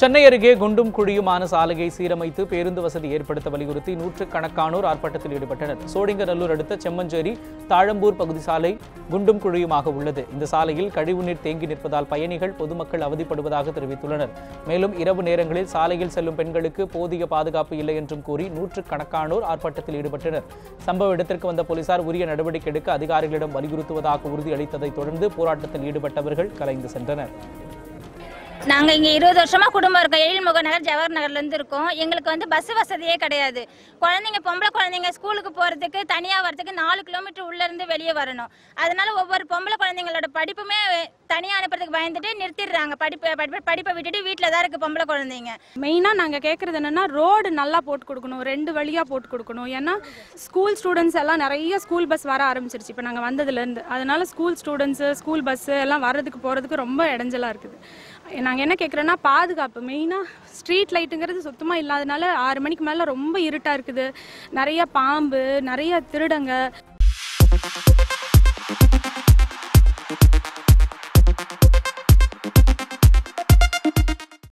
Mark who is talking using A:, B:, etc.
A: சென்னை அருகே குண்டும் குழியுமான சாலையை சீரமைத்து பேருந்து வசதி ஏற்படுத்த வலியுறுத்தி நூற்றுக்கணக்கானோர் ஆர்ப்பாட்டத்தில் ஈடுபட்டனர். சோடிங்கநல்லூர் அடுத்த செம்மஞ்சேரி தாழம்பூர் பகுதி சாலை குண்டும் குழியுமாக உள்ளது. இந்த சாலையில் கழிவுநீர் தேங்கி நிற்பதால் பயணிகள் பொதுமக்கள் அவதிப்படுவதாக தெரிவித்துள்ளனர். மேலும் இரவு நேரங்களில் சாலையில் செல்லும் பெண்களுக்கு போதிய பாதுகாப்பு இல்லை என்றும் கூறி நூற்றுக்கணக்கானோர் ஆர்ப்பாட்டத்தில் ஈடுபட்டனர். சம்பவ இடத்திற்கு வந்த போலீசார் உரிய நடவடிக்கை எடுக்க அதிகாரிகளிடம் வலியுறுத்துவதாக உறுதியளித்ததைத் தொடர்ந்து போராட்டத்தில் ஈடுபட்டவர்கள் கலைந்து சென்றனர்.
B: நாங்கள் இங்கே இருபது வருஷமாக குடும்பம் இருக்கோம். எழில்முக நகர் ஜவஹர் நகர்லேருந்து இருக்கோம். எங்களுக்கு வந்து பஸ் வசதியே கிடையாது. குழந்தைங்க பொம்பளை குழந்தைங்க ஸ்கூலுக்கு போகிறதுக்கு தனியாக வரதுக்கு நாலு கிலோமீட்டர் உள்ளேருந்து வெளியே வரணும். அதனால் ஒவ்வொரு பொம்பளை குழந்தைங்களோட படிப்புமே தனியாக அனுப்புறதுக்கு பயந்துட்டு நிறுத்திடுறாங்க. படிப்பு படிப்பை படிப்பை விட்டுட்டு வீட்டில் தான் இருக்குது பொம்பளை குழந்தைங்க.
C: மெயினாக நாங்கள் கேட்குறது என்னென்னா ரோடு நல்லா போட்டு கொடுக்கணும். ரெண்டு வழியாக போட்டு கொடுக்கணும். ஏன்னா ஸ்கூல் ஸ்டூடெண்ட்ஸ் எல்லாம் நிறைய ஸ்கூல் பஸ் வர ஆரம்பிச்சிருச்சு. இப்போ நாங்கள் வந்ததுலேருந்து அதனால ஸ்கூல் ஸ்டூடெண்ட்ஸு ஸ்கூல் பஸ்ஸு எல்லாம் வர்றதுக்கு போகிறதுக்கு ரொம்ப இடைஞ்சலாக இருக்குது. நாங்கள் என்ன கேட்குறோன்னா பாதுகாப்பு. மெயினாக ஸ்ட்ரீட் லைட்டுங்கிறது சுத்தமாக இல்லாதனால ஆறு மணிக்கு மேலே ரொம்ப இருட்டாக இருக்குது. நிறைய பாம்பு நிறைய திருடங்க.